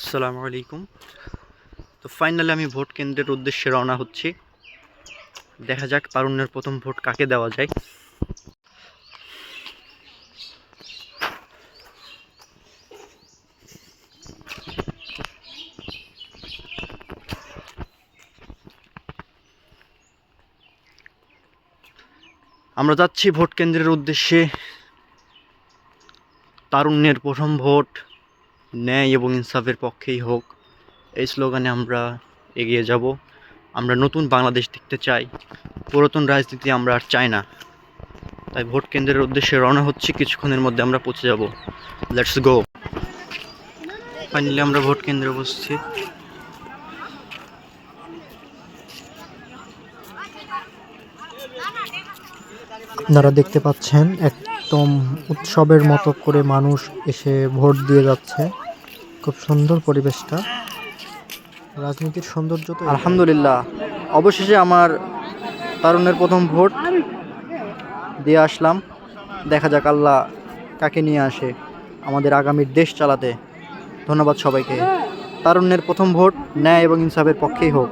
আসসালামু আলাইকুম। তো ফাইনালি আমি ভোট কেন্দ্রের উদ্দেশ্যে রওনা হচ্ছি। দেখা যাক তারুণ্যের প্রথম ভোট কাকে দেওয়া যায়। আমরা যাচ্ছি ভোট কেন্দ্রের উদ্দেশ্যে। তারুণ্যের প্রথম ভোট। ন্যায় এবং ইনসাফের পক্ষেই হোক, এই স্লোগানে আমরা এগিয়ে যাব। আমরা নতুন বাংলাদেশ দেখতে চাই। পুরাতন রাজনীতি আমরা আর চাই না। তাই ভোট কেন্দ্রের উদ্দেশ্যে রওনা হচ্ছে। কিছুক্ষণের মধ্যে আমরা পৌঁছে যাব। লেটস গো ফাইনালি আমরা ভোট কেন্দ্রে উপস্থিত আপনারা দেখতে পাচ্ছেন, একদম উৎসবের মতো করে মানুষ এসে ভোট দিয়ে যাচ্ছে। খুব সুন্দর পরিবেশটা। রাজনীতির সৌন্দর্য তো আলহামদুলিল্লাহ। অবশেষে আমার তারুণের প্রথম ভোট দিয়ে আসলাম। দেখা যাক আল্লাহ কাকে নিয়ে আসে আমাদের আগামীর দেশ চালাতে। ধন্যবাদ সবাইকে। তারুণ্যের প্রথম ভোট ন্যায় এবং ইনসাফের পক্ষেই হোক।